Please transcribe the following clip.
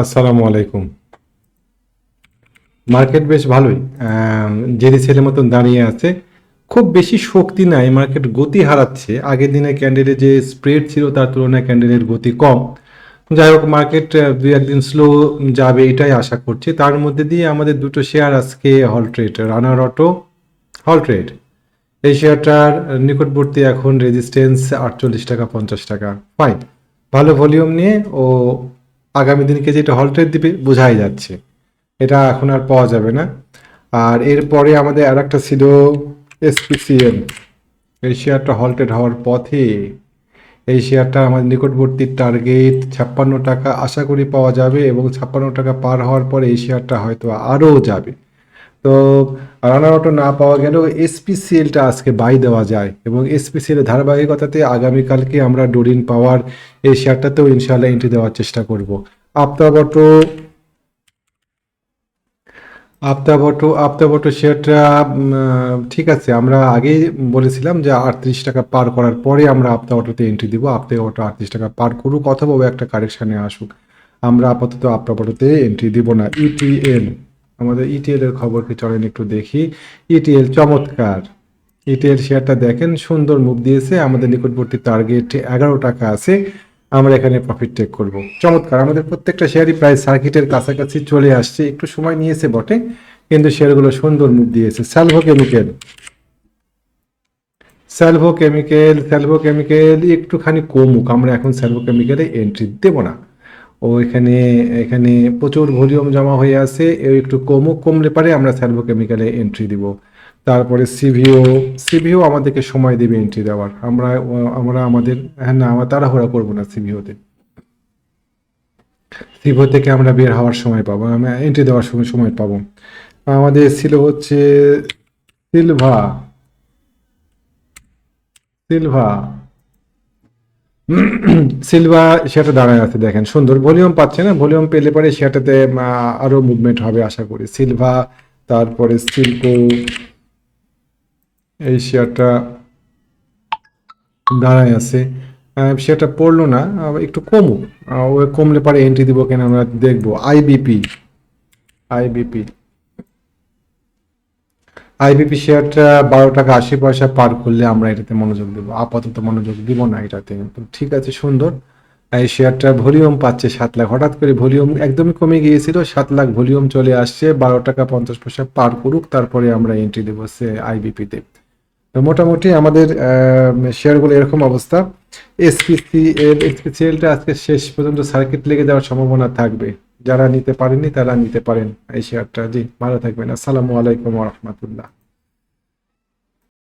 আসসালামু আলাইকুম। মার্কেট বেশ ভালোই। জেরি ছেলের মতন দাঁড়িয়ে আছে। খুব বেশি শক্তি নাই, মার্কেট গতি হারাচ্ছে। আগের দিনে ক্যান্ডেলের যে স্প্রেড ছিল, তার তুলনায় ক্যান্ডেলের গতি কম। যাই হোক, মার্কেট দুই একদিন স্লো যাবে এটাই আশা করছি। তার মধ্যে দিয়ে আমাদের দুটো শেয়ার আজকে হল ট্রেড রানার অটো হল ট্রেড এই শেয়ারটার নিকটবর্তী এখন রেজিস্ট্যান্স আটচল্লিশ টাকা পঞ্চাশ টাকা। ফাইন ভালো ভলিউম নিয়ে ও আগামী দিনকে যেটা হল ট্রেড দিবে, বোঝাই যাচ্ছে। এটা এখন আর পাওয়া যাবে না। আর এরপরে আমাদের আর একটা ছিল এসপিসিএল এই শেয়ারটা হল্টেড হওয়ার পথে এই শেয়ারটা আমাদের নিকটবর্তী টার্গেট ছাপ্পান্ন টাকা আশা করি পাওয়া যাবে এবং ছাপ্পান্ন টাকা পার হওয়ার পরে এই শেয়ারটা হয়তো আরও যাবে। তো রানার অটো না পাওয়া গেলেও এসপিসিএলটা আজকে বাই দেওয়া যায় এবং এসপিসিএল ধারাবাহিকতাতে আগামীকালকে আমরা ডোরিন পাওয়ার এই শেয়ারটাতেও ইনশাল্লাহ এন্ট্রি দেওয়ার চেষ্টা করব। আপ্তাবটো আপ্তাবটো আপ্তাবটো শেয়ারটা উম, আহ, ঠিক আছে আমরা আগেই বলেছিলাম যে আটত্রিশ টাকা পার করার পরে আমরা আপ্তাবটোতে এন্ট্রি দিব আপ্তাবটো আটত্রিশ টাকা পার করুক অথবা একটা কারেকশানে আসুক। আমরা আপাতত আপ্তাবটোতে এন্ট্রি দিব না ইটিএল আমাদের ইটিএল এর খবর কি চলেন একটু দেখি। ইটিএল চমৎকার। ইটিএল শেয়ারটা দেখেন, সুন্দর মুভ দিয়েছে। আমাদের নিকটবর্তী টার্গেট এগারো টাকা আছে। আমরা এখানে প্রফিট টেক করব। চমৎকার, আমাদের প্রত্যেকটা শেয়ারই প্রায় সার্কিটের কাছাকাছি চলে আসছে। একটু সময় নিয়েছে বটে, কিন্তু শেয়ারগুলো সুন্দর মুভ দিয়েছে। Salvo chemical Salvo chemical Salvo chemical একটুখানি কমুক। আমরা এখন স্যালভো কেমিক্যালে এন্ট্রি দেব না। ও এখানে এখানে প্রচুর ভলিউম জমা হয়ে আছে। এও একটু কমুক, কমলে পারে আমরা স্যালভো কেমিক্যালে এন্ট্রি দিব। তারপরে সিভিও সিভিও আমাদেরকে সময় দেবে এন্ট্রি দেওয়ার। আমরা আমরা আমাদের হ্যাঁ না, আমরা তাড়াহুড়া করব না সিভিওতে। সিভিও থেকে আমরা বের হওয়ার সময় পাবো, আমরা এন্ট্রি দেওয়ার সময় সময় পাবো। আমাদের ছিল হচ্ছে সিলভা। সিলভা। সিলভা সেটা দাঁড়ায় আছে, দেখেন, সুন্দর। ভলিউম পাচ্ছে না, ভলিউম পেলে পরে সেটাতে আরও মুভমেন্ট হবে, আশা করি। সিলভা তারপরে সিলকো এই শেয়ারটা দাঁড়ায় আছে। সেটা পড়ল না একটু কমুক। কমলে পরে এন্ট্রি দিব কেন আমরা দেখব। আইবিপি আইবিপি আইবিপি শেয়ারটা বারো টাকা আশি পয়সা পার করলে আমরা এটাতে মনোযোগ দেবো। আপাতত মনোযোগ দিব না এটাতে। ঠিক আছে, সুন্দর। এই শেয়ারটা ভলিউম পাচ্ছে সাত লাখ। হঠাৎ করে ভলিউম একদমই কমে গিয়েছিল, সাত লাখ ভলিউম চলে আসছে, বারো টাকা পঞ্চাশ পয়সা পার করুক, তারপরে আমরা এন্ট্রি দেবো সে আইবিপিতে তো মোটামুটি আমাদের শেয়ারগুলো এরকম অবস্থা। এসপিসি এসপিসিএল এসপিসিএলটা আজকে শেষ পর্যন্ত সার্কিট লেগে যাওয়ার সম্ভাবনা থাকবে। যারা নিতে পারেননি তারা নিতে পারেন। এই শেয়ারটা। জি ভালো থাকবেন। আসসালামু আলাইকুম রহমতুল্লাহ।